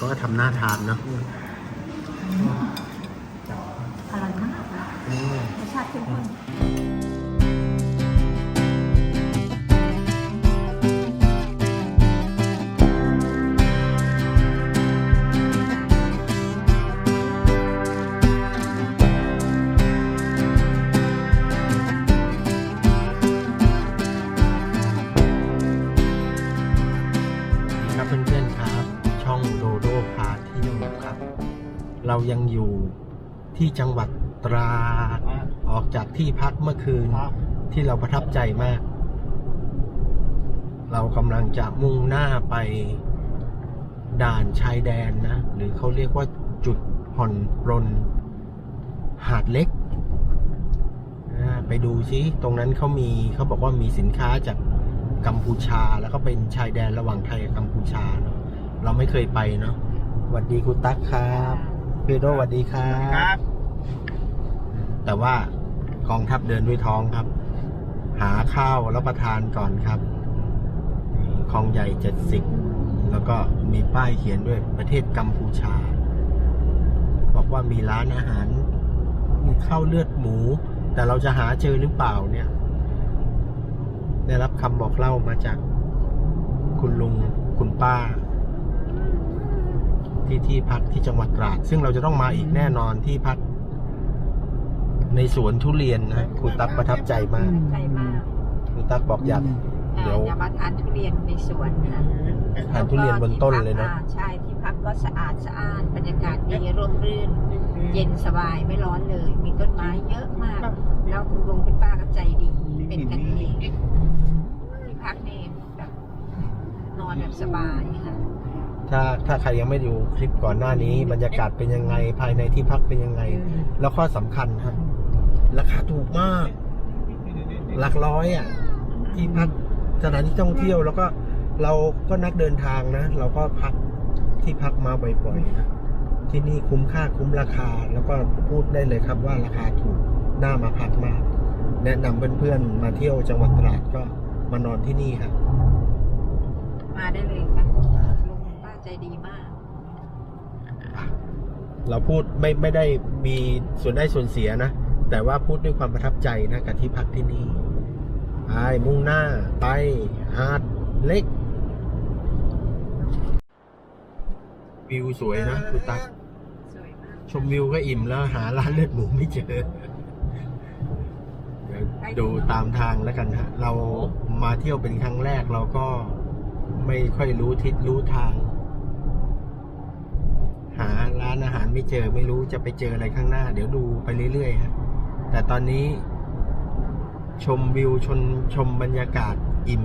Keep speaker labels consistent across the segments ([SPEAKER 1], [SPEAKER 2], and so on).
[SPEAKER 1] ก็ทำหน้าทานเนาะ
[SPEAKER 2] อร่อยมากนะ
[SPEAKER 1] อืม
[SPEAKER 2] รสชาติเข้มข้น
[SPEAKER 1] ยังอยู่ที่จังหวัดตราดออกจากที่พักเมื่อคืนที่เราประทับใจมาก เรากำลังจะมุ่งหน้าไปด่านชายแดนนะ หรือเขาเรียกว่าจุดผ่อนปรนหาดเล็กอ่าไปดูซิตรงนั้นเขามีเขาบอกว่ามีสินค้าจากกัมพูชาแล้วก็เป็นชายแดนระหว่างไทยกับกัมพูชาเนอะเราไม่เคยไปเนาะสวัสดีคุณตั๊กครับ พี่โดสวัสดีครับ
[SPEAKER 3] ครับ
[SPEAKER 1] แต่ว่ากองทัพเดินด้วยท้องครับ หาข้าวรับประทานก่อนครับคลองใหญ่เจ็ดสิบแล้วก็มีป้ายเขียนด้วยประเทศกัมพูชา บอกว่ามีร้านอาหาร มีข้าวเลือดหมู แต่เราจะหาเจอหรือเปล่าเนี่ย ได้รับคำบอกเล่ามาจาก คุณลุงคุณป้า ที่ที่พักที่จังหวัดตราด ซึ่งเราจะต้องมาอีกแน่นอนที่พัก ในสวนทุเรียนนะคุณตั๊กประทับใจมาก
[SPEAKER 2] ใจมาก
[SPEAKER 1] คุณตั๊กบอกอยาก เดี๋ยว
[SPEAKER 2] อย่ามาทานทุเรียนในสวนนะ
[SPEAKER 1] ทานทุเรียนบนต้นเลยเนอะ
[SPEAKER 2] อ่าใช่ที่พักก็สะอาดสะอ้านบรรยากาศดีร่มรื่น เย็นสบายไม่ร้อนเลย มีต้นไม้เยอะมาก แล้วคุณลุงคุณป้าก็ใจดี เป็นกันเองที่พักนี่แบบนอนแบบสบายค่ะ
[SPEAKER 1] ถ้าถ้าใครยังไม่ดูคลิปก่อนหน้านี้ บรรยากาศเป็นยังไงภายในที่พักเป็นยังไง แล้วข้อสำคัญครับราคาถูกมาก หลักร้อยอะ ที่พักสถานที่ท่องเที่ยวแล้วก็เราก็นักเดินทางนะ เราก็พักที่พักมาบ่อยๆนะที่นี่คุ้มค่าคุ้มราคา แล้วก็พูดได้เลยครับว่าราคาถูกน่ามาพักมาก แนะนำเพื่อนๆมาเที่ยวจังหวัดตราดก็มานอนที่นี่ครับ
[SPEAKER 2] มาได้เลยค่ะลุงคุณป้า ใจดีมาก
[SPEAKER 1] เราพูดไม่ไม่ได้มีส่วนได้ส่วนเสียนะ แต่ว่าพูดด้วยความประทับใจนะกับที่พักที่นี่ไปมุ่งหน้าไปหาดเล็ก วิวสวยนะคุณตั๊ก
[SPEAKER 2] สวยมาก
[SPEAKER 1] ชมวิวก็อิ่มแล้วหาร้านเลือดหมูไม่เจอเดี๋ยวดูตามทางแล้วกันฮะ เรามาเที่ยวเป็นครั้งแรกเราก็ไม่ค่อยรู้ทิศรู้ทางหา ร้านอาหารไม่เจอไม่รู้จะไปเจออะไรข้างหน้า เดี๋ยวดูไปเรื่อยๆฮะแต่ตอนนี้ ชมวิวชนชมบรรยากาศอิ่ม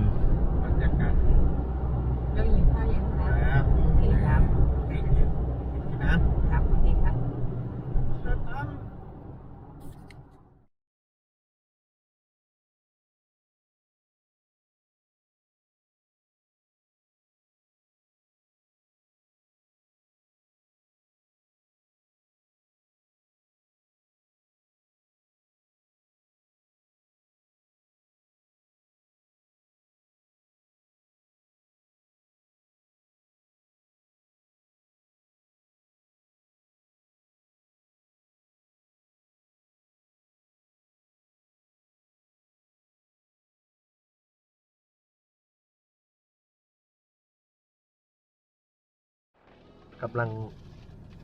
[SPEAKER 3] กำ
[SPEAKER 1] ลัง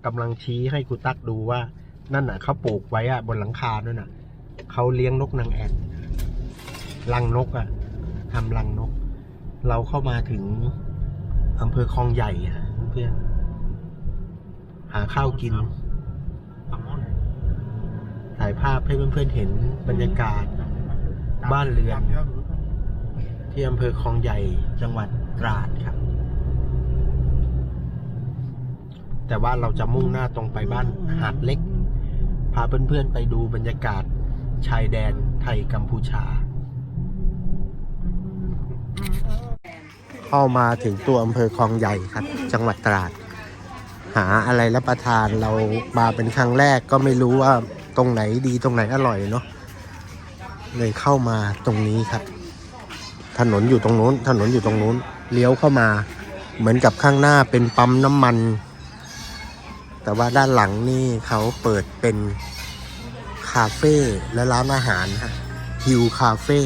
[SPEAKER 1] กำลังชี้ให้ครูตักดูว่า นั่นน่ะเขาปลูกไว้อะบนหลังคาด้วยน่ะเขาเลี้ยงนกนางแอ่นรังนกอะทำรังนก เราเข้ามาถึงอำเภอคลองใหญ่ฮะเพื่อนหาข้าวกินถ่ายภาพให้เพื่อนๆเห็นบรรยากาศ บ้านเรือน ที่อำเภอคลองใหญ่จังหวัดตราดครับ แต่ว่าเราจะมุ่งหน้าตรงไปบ้านหาดเล็ก พาเพื่อนๆไปดูบรรยากาศชายแดนไทยกัมพูชา เข้ามาถึงตัวอำเภอคลองใหญ่ครับ จังหวัดตราด หาอะไรรับประทานเรามาเป็นครั้งแรกก็ไม่รู้ว่าตรงไหนดีตรงไหนอร่อยเนาะเลยเข้ามาตรงนี้ครับ ถนนอยู่ตรงนู้น ถนนอยู่ตรงนู้น เลี้ยวเข้ามา เหมือนกับข้างหน้าเป็นปั๊มน้ำมัน แต่ว่าด้านหลังนี่เขาเปิดเป็นคาเฟ่และร้านอาหารฮะฮิวคาเฟ่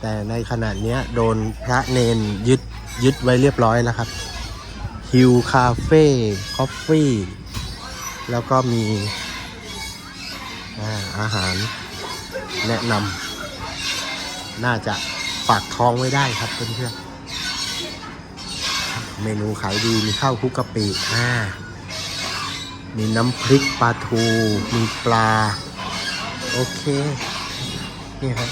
[SPEAKER 1] แต่ในขณะเนี้ยโดนพระเนนยึดยึดไว้เรียบร้อยแล้วครับฮิวคาเฟ่คอฟฟี่แล้วก็มีอาหารแนะนำน่าจะฝากท้องไว้ได้ครับเพื่อนๆเมนูขายดีมีข้าวคุกกะปิอ่า มีน้ำพริกปลาทู มีปลา โอเค นี่ครับ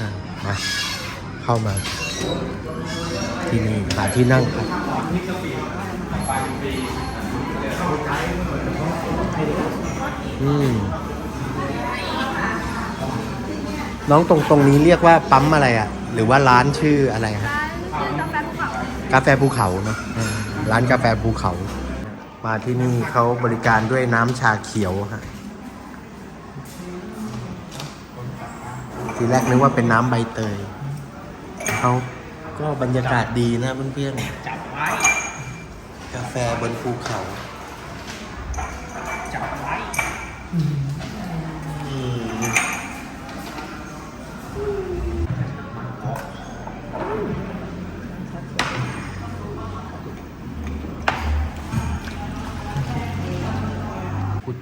[SPEAKER 1] อ่ามาเข้ามา ที่นี่หาที่นั่งครับอืมน้องตรงตรงนี้เรียกว่าปั๊มอะไรอะ่ะ หรือว่าร้านชื่ออะไรฮะกาแฟภูเขาเนอะเออร้านกาแฟภูเขา มาที่นี่เขาบริการด้วยน้ำชาเขียวฮะทีแรกนึกว่าเป็นน้ำใบเตยเขาก็บรรยากาศดีนะเพื่อนๆ
[SPEAKER 3] จับไว้
[SPEAKER 1] กาแฟบนภูเขา
[SPEAKER 3] จับไว้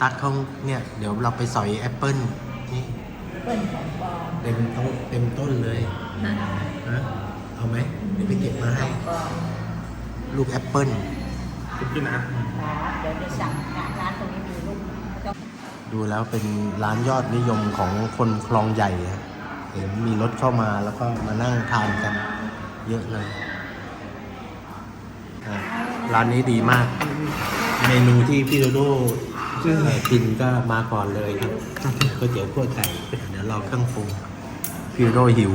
[SPEAKER 1] ตักเขาเนี่ยเดี๋ยวเราไปสอยแอปเปิลนี่
[SPEAKER 2] เปิ้ลของปลอม
[SPEAKER 1] เต็มต้นเต็มต้นเลยฮะเอาไหมเดี๋ยวไปเก็บมาให้
[SPEAKER 2] ปลอม
[SPEAKER 1] ลูกแอปเปิล
[SPEAKER 3] คุณพี่นะ
[SPEAKER 2] ครับเดี๋ยวจะสั่งร้านตรงนี้มีลูกก็
[SPEAKER 1] ดูแล้วเป็นร้านยอดนิยมของคนคลองใหญ่ฮะเห็นมีรถเข้ามาแล้วก็มานั่งทานกัน เยอะเลยอะร้านนี้ดีมาก เมนูที่พี่โดโดเอ่อ กินก็มาก่อนเลยครับก๋วยเตี๋ยวขั้วไก่เดี๋ยวรอเครื่องปรุงพี่โดโดหิว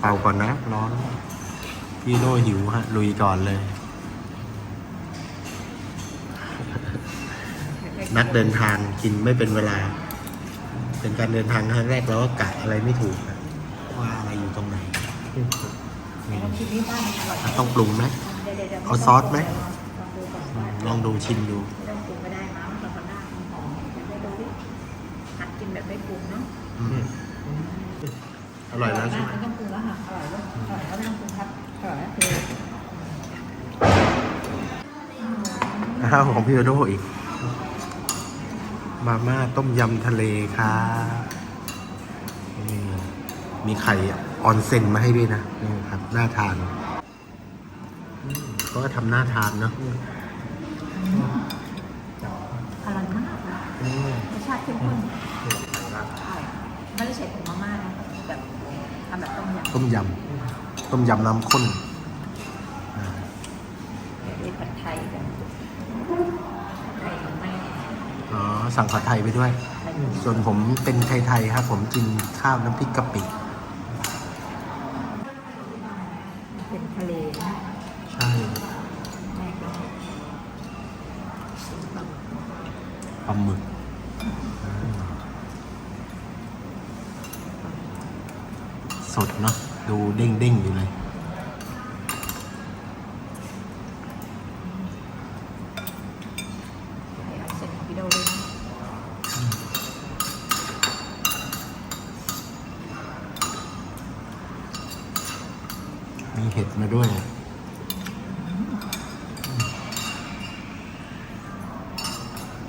[SPEAKER 1] เป่าก่อนนะร้อน พี่โดโดหิวฮะลุยก่อนเลย นักเดินทางกินไม่เป็นเวลา เป็นการเดินทางครั้งแรกเราก็กะอะไรไม่ถูกอะว่าอะไรอยู่ตรงไหน
[SPEAKER 2] ลองชิมนี้บ้างอร่อย
[SPEAKER 1] อะต้องปรุงไหม
[SPEAKER 2] เดี๋ยวๆๆ
[SPEAKER 1] เอาซอสไหม
[SPEAKER 2] ลองดูก่อนว่า
[SPEAKER 1] ลองดูชิมดู
[SPEAKER 2] ไม่ต้องปรุงก็ได้มั้งเราก็น่าหอมๆเดี๋ยวไปดูดิหัดกินแบบไม่ปรุงเนาะ
[SPEAKER 1] อืมอร่อย แล้วใช่ไหม
[SPEAKER 2] ไม่ต้องปรุงแล้วค่ะอร่อยแล้วอร่อยแล้วไม่ต้องปรุงครับอร่อยแล้วคือ
[SPEAKER 1] อ้าวของพี่โดโดอีก มาม่าต้มยำทะเลครับนี่มีไข่ออนเซ็นมาให้ด้วยนะนี่ครับน่าทานอืมก็ทำน่าทานเนาะ
[SPEAKER 2] อร่อยมากนะ
[SPEAKER 1] อืม
[SPEAKER 2] รสชาติเข้มข้นอร่อยไม่ได้ใส่ผงมาม่านะแบบทำแบบ ต้มยำ
[SPEAKER 1] ต้มยำต้มยำน้ำข้นอ่า
[SPEAKER 2] มีผัดไทยแบบไทยของแม่
[SPEAKER 1] อ๋อสั่งผัดไทยไปด้วย
[SPEAKER 2] ไทย
[SPEAKER 1] ส่วนผมเป็นไทยๆครับ ผมกินข้าวน้ำพริกกะปิ
[SPEAKER 2] เป็นทะเลนะ
[SPEAKER 1] ใช่
[SPEAKER 2] แม่ก็
[SPEAKER 1] ปลาหมึก สดเนาะดูเด้งๆอยู่เลย
[SPEAKER 2] เอาเสร็จวิดีโอเลยนะ
[SPEAKER 1] มีเห็ดมาด้วย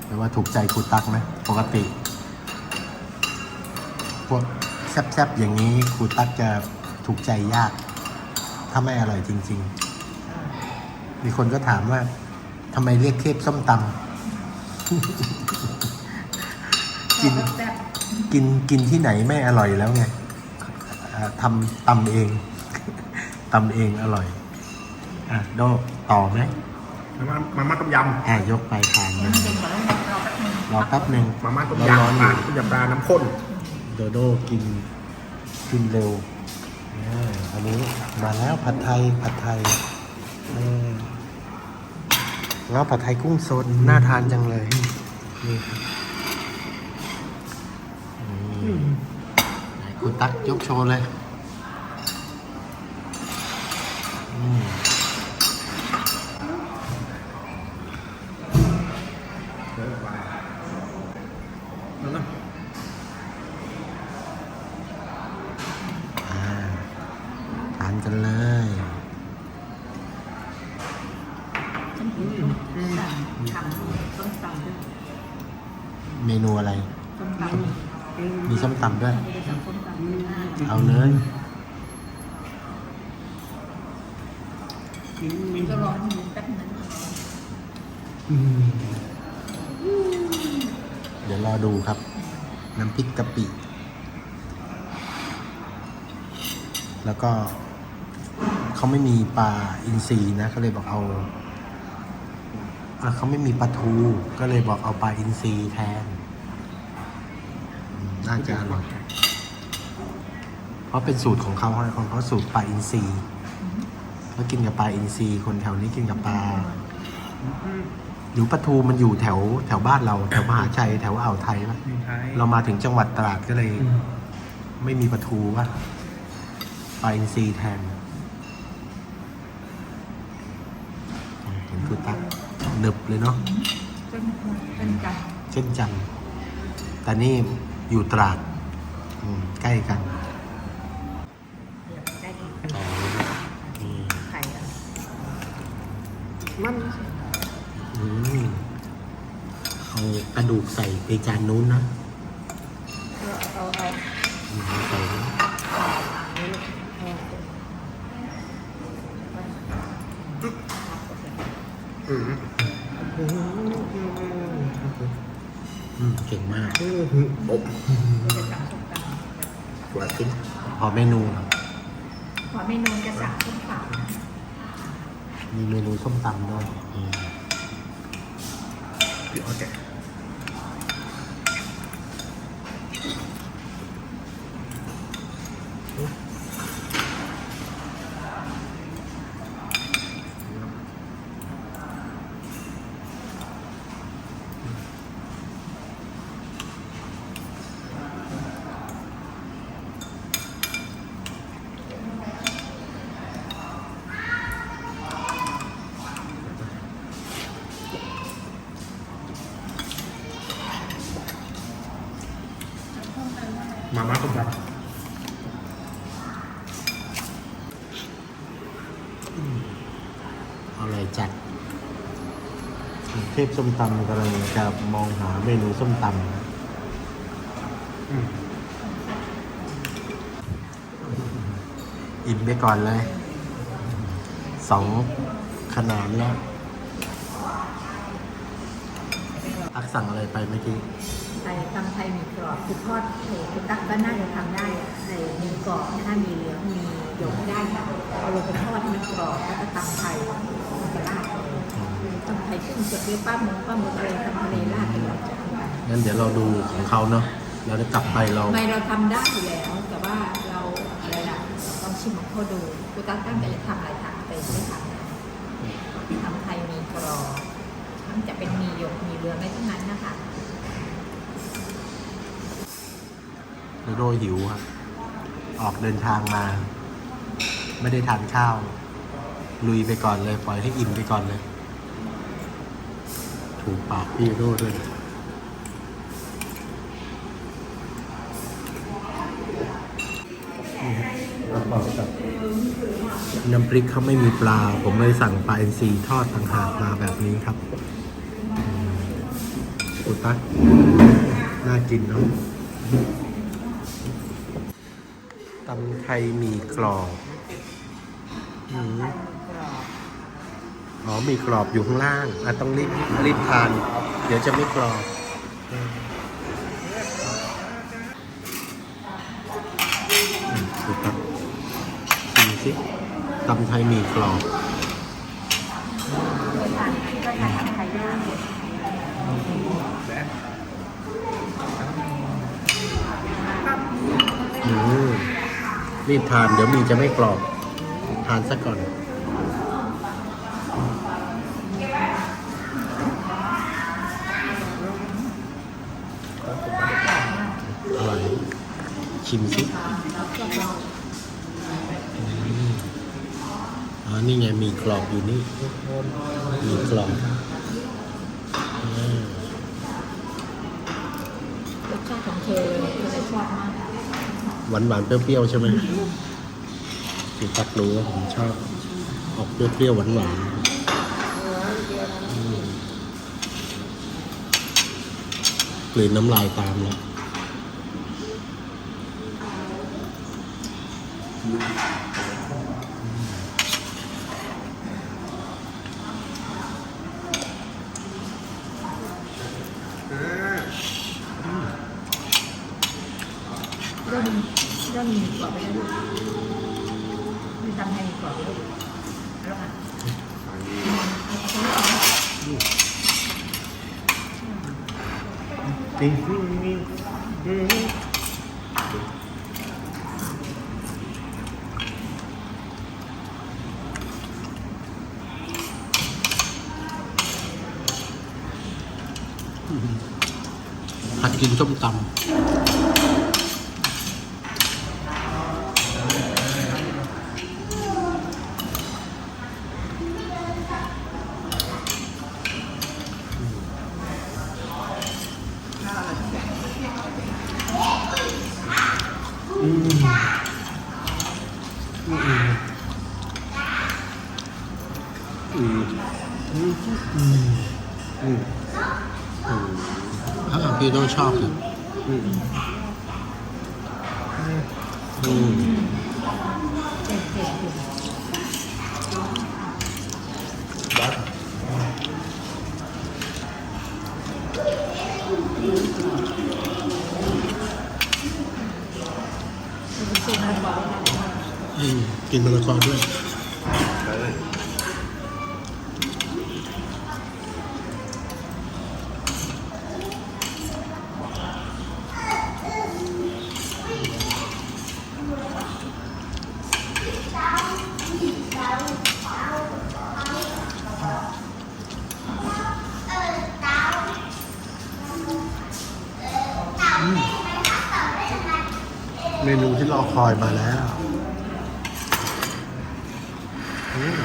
[SPEAKER 1] แปลว่าถูกใจครูตักไหมปกติ พวกแซ่บๆอย่างนี้ ครูตักจะถูกใจยาก ถ้าไม่อร่อยจริง ๆ มีคนก็ถามว่าทำไมเรียกเทพส้มตำกิน
[SPEAKER 2] แซ่บ
[SPEAKER 1] กินกินที่ไหนไม่อร่อยแล้วไงอ่าทำตำเองตำเองอร่อย อะโดต่อไหม
[SPEAKER 3] มาม่ามาม่าต้มย
[SPEAKER 1] อะยกไปทาน
[SPEAKER 2] ๆ
[SPEAKER 1] นะ
[SPEAKER 2] มันเด็กกว่าแล้วรอแป๊บนึง
[SPEAKER 1] รอแป๊บหนึ่งำ
[SPEAKER 3] มาม่าต้ม
[SPEAKER 1] ร้อน
[SPEAKER 3] ยำ
[SPEAKER 1] ๆอ
[SPEAKER 3] ปลา
[SPEAKER 1] ยู่
[SPEAKER 3] ต้มยำปลาน้ำข้น
[SPEAKER 1] โดโดกิน กินเร็วอันนี้มาแล้วผัดไทยผัดไทยเออแล้วผัดไทยกุ้งสดน่าทานจังเลย นี่ครับคุณตั๊กยกโชว์เลย อืม เมนูอะไร
[SPEAKER 2] มี
[SPEAKER 1] ส้มตำด้วย
[SPEAKER 2] มตำด้วย
[SPEAKER 1] เอาเลยเดี๋ยวรอดูครับ น้ำพริกกะปิ แล้วก็เขาไม่มีปลาอินทรีนะเขาเลยบอกเอา อะเขาไม่มีปลาทู ก็เลยบอกเอาปลาอินทรีแทนอืมน่าจะอร่อยเพราะเป็นสูตรของเขาของเขาสูตรปลาอินทรีเขากินกับปลาอินทรีคนแถวนี้กินกับปลาหรือปลาทูมันอยู่แถวแถวบ้านเราแถวมหาชัยแถวอ่าวไทยปะ
[SPEAKER 3] มีไทย
[SPEAKER 1] เรามาถึงจังหวัดตราดก็เลย ไม่มีปลาทูวะปลาอินทรีแทนอืมเห็นคือตัก หนึบเลยเนาะ
[SPEAKER 2] เป็นเป็นกัน
[SPEAKER 1] เช่นจันทร์แต่นี่อยู่ตราดอืมใกล้กัน
[SPEAKER 2] ได้ดี
[SPEAKER 1] อ๋อนี่
[SPEAKER 2] ไข่อะ
[SPEAKER 1] มันอืมเอากระดูกใส่ไปจานนู้นนะ มเก่งมาก
[SPEAKER 3] อบ
[SPEAKER 2] จะสั่งส้มต
[SPEAKER 3] กว่าขึ้น
[SPEAKER 1] พอเมนูำ
[SPEAKER 2] ขอเมนูจะสั่งส้มตำ
[SPEAKER 1] มีเมนูส้มตำด้วยอืม
[SPEAKER 3] พี่ออสแกะ มาม่าต้มย
[SPEAKER 1] เอาอะไรจัด เท พส้มตำกำลังจะมองหาเมนูส้มตำ
[SPEAKER 3] อิ่ม
[SPEAKER 1] ไปก่อนเลย สองขนาดแล้วอักสั่งอะไรไปเมื่อกี้
[SPEAKER 2] ไข่ตำไทยหมีกรอบคือทอดเผ็ดคุณตั๊กก็น่าจะทำได้อะไข่หมีกรอบถ้ามีเหลืองมีหยกได้ค่ะเอาลงไปทอดให้มันกรอบแล้วก็ตำไทยมันจะราด ตำไทยซึ่งจะเรียกป้าหมูป้าหมูอะไรทำทะเลราดเป็นเราจะทำได้
[SPEAKER 1] งั้นเดี๋ยวเราดูของเขาเนาะเราจะกลับไปเรา
[SPEAKER 2] ไม่เราทำได้อยู่แล้ว แต่ว่าเราอะไรล่ะลองชิมของเขาดูกูตั้งตั้งใจจะทำอะไรทำไปไม่ทำทำไทยมีกรอบทั้งจะเป็นมีหยกมีเหลืองไม่ทั้งนั้นนะคะ
[SPEAKER 1] โดยหิวครับออกเดินทางมา ไม่ได้ทานข้าว ลุยไปก่อนเลย ปล่อยให้อิ่มไปก่อนเลย ถูกปากพี่โดด้วยประกอบกับน้ำพริกเขาไม่มีปลา ผมเลยสั่งปลาเอ็นซีทอดต่างหากมาแบบนี้ครับอุตักน่ากินเนาะตำไทยมีกรอบอืม อ๋อมีกรอบอยู่ข้างล่างอะต้องรีบรีบทาน เดี๋ยวจะไม่กรอบดูครับชิมสิตำไทยมีกรอบอืมรีบทานเดี๋ยวมีจะไม่กรอบ ทานซะก่อน อร่อย ชิมสิ
[SPEAKER 2] แล้วก็ลอง
[SPEAKER 1] อ๋อ นี่ไงมีกรอบอยู่นี่ มีกรอบอ่าร
[SPEAKER 2] สชาติของเธอเธอชอบมาก
[SPEAKER 1] หวานหวานๆเปรี้ยวๆใช่ไหมที่ตักรู้ว่าผมชอบ ออกเปรี้ยวๆหวานหวานๆอืมกลืนน้ำลายตามแล้ว
[SPEAKER 2] เริ่มเริ่มมีกรอบไปแล้วลูกมีตำไทยกรอบไปแล้วลูกแล้วค่ะ
[SPEAKER 3] จริงอืม
[SPEAKER 1] หัด กินส้มตำ ชอบสิอืมอืม
[SPEAKER 2] เจ็ดเจ็ดเจ็ด
[SPEAKER 3] บัส
[SPEAKER 2] เป็นสูตรมันบอกว่า
[SPEAKER 1] อืมกินมะละกอด้วย
[SPEAKER 3] ไปเลย
[SPEAKER 1] เมนู ที่รอคอยมาแล้วอืม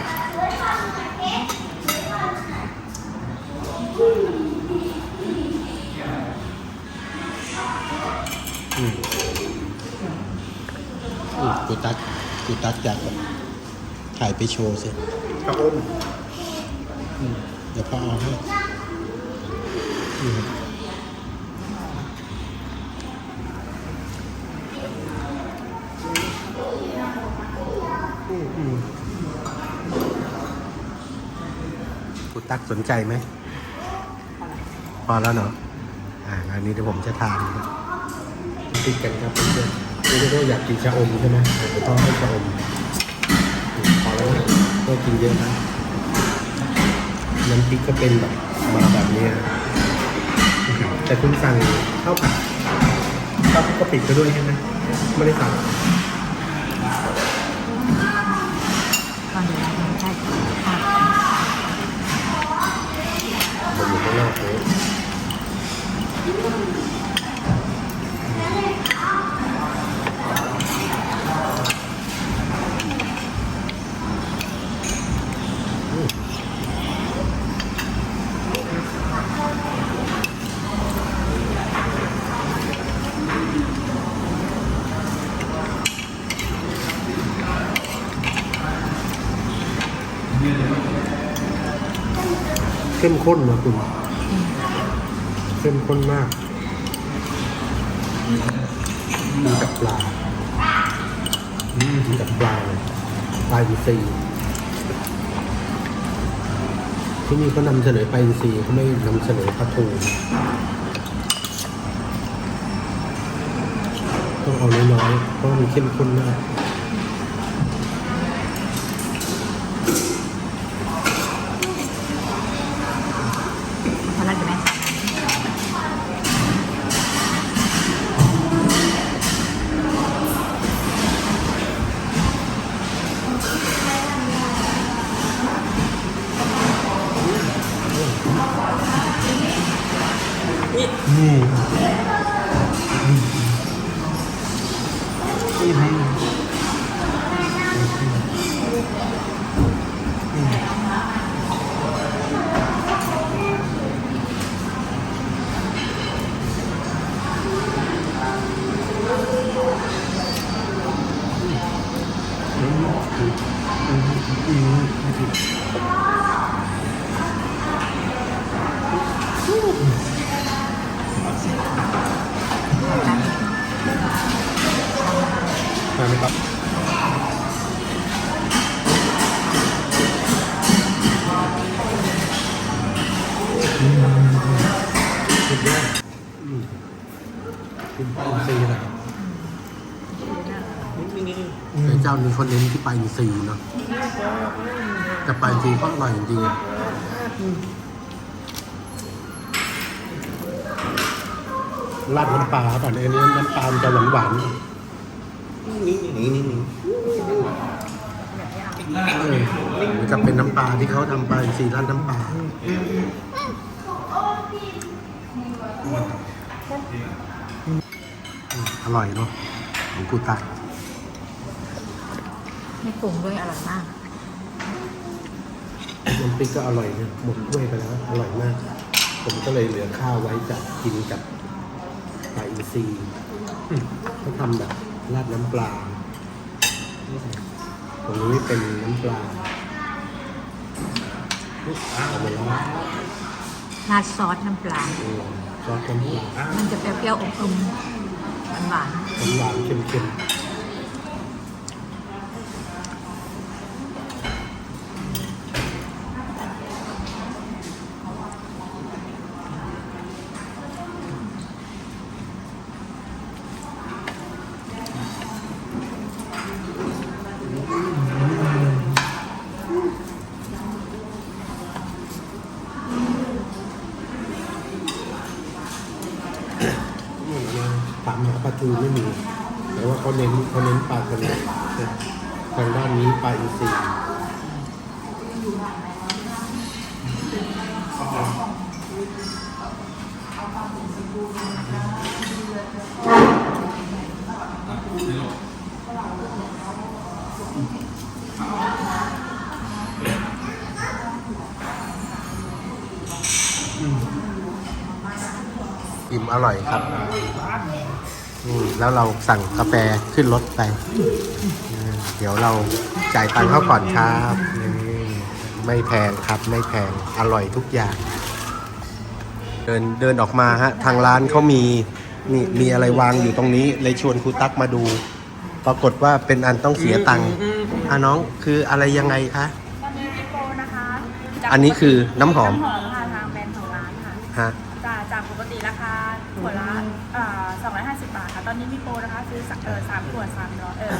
[SPEAKER 1] อืมอืมกูตักกูตักจากถ่ายไปโชว์สิ
[SPEAKER 3] ชะอม
[SPEAKER 1] อืมเดี๋ยวพ่อเอาให้ อืมอืมกูตักสนใจไหมพอแล้วเนาะอ่าอันนี้เดี๋ยวผมจะทานติดกันครับเพื่อนๆนี่ก็อยากกินชะอมใช่ไหมเดี๋ยวพ่อให้ชะอมอืมพอแล้วก็กินเยอะนะน้ำพริกก็เป็นแบบมาแบบนี้ยแต่คุณสั่งข้าวผัดข้าวผัดก็ปิดไปด้วยใช่ไหมไม่ได้สั่ง
[SPEAKER 2] เข้
[SPEAKER 1] มข้นนะคุณ เข้มข้นมาก มีกับปลาอืมมีกับปลาเลยปลาอินทรีที่นี่เขานำเสนอปลาอินทรีเขาไม่นำเสนอปลาทูต้องเอาน้อยๆเพราะมันเข้มข้นมาก
[SPEAKER 2] สุ
[SPEAKER 1] ดยอดอืมคุณป้าอินซีย์นะครับไอ้เจ้านี้เขาเน้นที่ปลาอินทรีย์เนาะแต่ปลาอินทรีย์ก็อร่อยจริงๆอะราดน้ำปลาก่อนอันนี้น้ำปลามันจะหวานหวานนี่นี่นี่นี่เออมันจะเป็นน้ำปลาที่เขาทำปลาอินทรีย์ราดน้ำปลา อ ร่อยเนาะของกูตัก
[SPEAKER 2] ไม่ปรุงด้วยอร่อยมาก
[SPEAKER 1] น้ำพริกก็อร่อยเนี่ยหมดถ้วยไปแล้ว อร่อยมาก ผมก็เลยเหลือข้าวไว้จะกินกับปลาอินทรีย์อืมเขาทำแบบราดน้ำปลาตรงนี้เป็นน้ำปลาเอามาแล้ว
[SPEAKER 2] ราดซอสน้ำปลา
[SPEAKER 1] อืมซอสน้ำปลา
[SPEAKER 2] มันจะเปรี้ยวๆอมๆหวาน
[SPEAKER 1] หวานๆเค็ม อิ่มอร่อยครับอืมแล้วเราสั่งกาแฟขึ้นรถไปอืมเดี๋ยวเราจ่ายตังค์เขาก่อนครับ ไม่แพงครับไม่แพงอร่อยทุกอย่าง เดินเดินออกมาฮะทางร้านเขามีนี่มีอะไรวางอยู่ตรงนี้เลยชวนครูตั๊กมาดู ปรากฏว่าเป็นอันต้องเสียตังค์อะน้องคืออะไรยังไงคะ
[SPEAKER 4] ตอนนี้มีโปรนะคะจาก
[SPEAKER 1] อันนี้คือน้ำหอม
[SPEAKER 4] น้ำหอมค่ะทางแบรนด์ของร้านค่ะ
[SPEAKER 1] ฮะ
[SPEAKER 4] จากจากปกติราคาขวดละเอ่อ250 บาทค่ะ ตอนนี้มีโปรนะคะซื้อสักเออสามขวด300เออ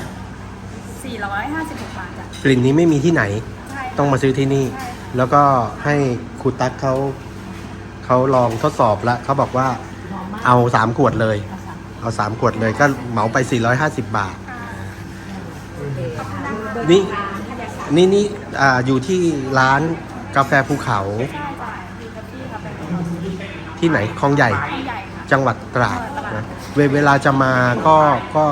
[SPEAKER 4] 456 บาทจ้ะ
[SPEAKER 1] กลิ่นนี้ไม่มีที่ไหน
[SPEAKER 4] ใช่ค่ะ
[SPEAKER 1] ต้องมาซื้อที่นี่
[SPEAKER 4] ใช่ค่ะ
[SPEAKER 1] แล้วก็ให้ครูตั๊กเขาเขาลองทดสอบแล้วเขาบอกว่าเอาสามขวดเลย เอาสามขวดเลยก็เหมาไป 450 บาท นี่นี่นี่อ่าอยู่ที่ร้านกาแฟภูเขา
[SPEAKER 4] ใช่จ้ะมีกาแฟค่ะเป็นของ
[SPEAKER 1] ที่ไหนคลองใหญ่
[SPEAKER 4] ใหญ่ค่ะ
[SPEAKER 1] จังหวัดตราดนะเวเวลาจะมาก็ก็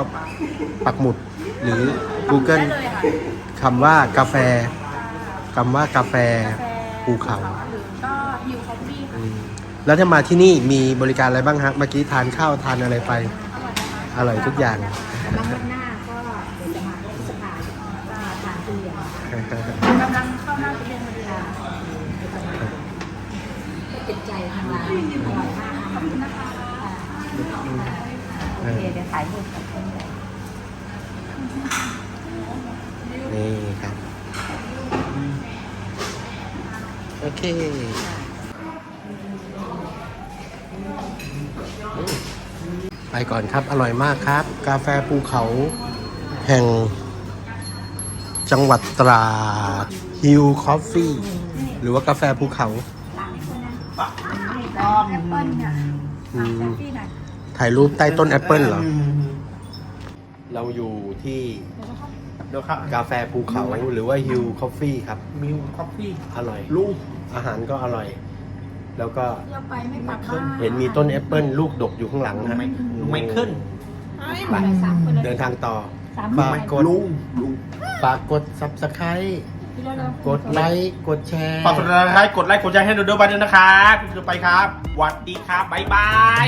[SPEAKER 1] ปักหมุดหรือ Google
[SPEAKER 4] ได้เลยค่ะ
[SPEAKER 1] คำว่ากาแฟ คำว่ากาแฟ
[SPEAKER 4] กาแฟ
[SPEAKER 1] ภูเขา
[SPEAKER 4] หรือก็ฮิวคอฟฟี่
[SPEAKER 1] อืมแล้วถ้ามาที่นี่มีบริการอะไรบ้างฮะเมื่อกี้ทานข้าวทานอะไรไป
[SPEAKER 4] อร่อยนะคะ
[SPEAKER 1] อร่อยทุกอย่าง
[SPEAKER 2] ๆแล้ววันหน้าก็เดี๋ยวจะมาที่สภาจะทานทุเรียน
[SPEAKER 4] กำลังเข้าหน้าทุเรียนพอดีค่ะ
[SPEAKER 2] ก็ติดใจทางร้านอร่อยมากขอบคุณนะคะโอเคเดี๋ยวถ่ายรูปกับเพื่อนเลย
[SPEAKER 1] เคไปก่อนครับ อร่อยมากครับ กาแฟภูเขา แห่ง จังหวัดตราดฮิลคอฟฟี่ หรือว่ากาแฟภูเขา
[SPEAKER 4] แอปเปิ้ลเนี่ย
[SPEAKER 1] อืม
[SPEAKER 4] แอปปี้หน่อย
[SPEAKER 1] ถ่ายรูปใต้ต้นแอปเปิลเหรอ เราอยู่ที่กาแฟภูเขาหรือว่าฮิลคอฟฟี่ครับ
[SPEAKER 5] มิวคอฟฟี่
[SPEAKER 1] อร่อย
[SPEAKER 5] ลูก
[SPEAKER 1] อาหารก็อร่อย แล้วก็
[SPEAKER 4] เที่ยวไปไม่กลับบ้าน
[SPEAKER 1] เห็นมีต้นแอปเปิลลูกดกอยู่ข้างหลังนะ
[SPEAKER 5] ไม่ไม่ขึ้น
[SPEAKER 1] ไปเดินทางต่อ
[SPEAKER 2] สาม
[SPEAKER 1] ฝากกด
[SPEAKER 5] ลุงลุง
[SPEAKER 1] ฝากกด subscribe
[SPEAKER 4] พี่เร็วๆ
[SPEAKER 1] กดไลค์กดแชร์
[SPEAKER 5] ฝากกดไลค์กดไลค์กดแชร์ให้ดูด้วยไปด้วยนะครับดูไปครับสวัสดีครับ บ๊ายบาย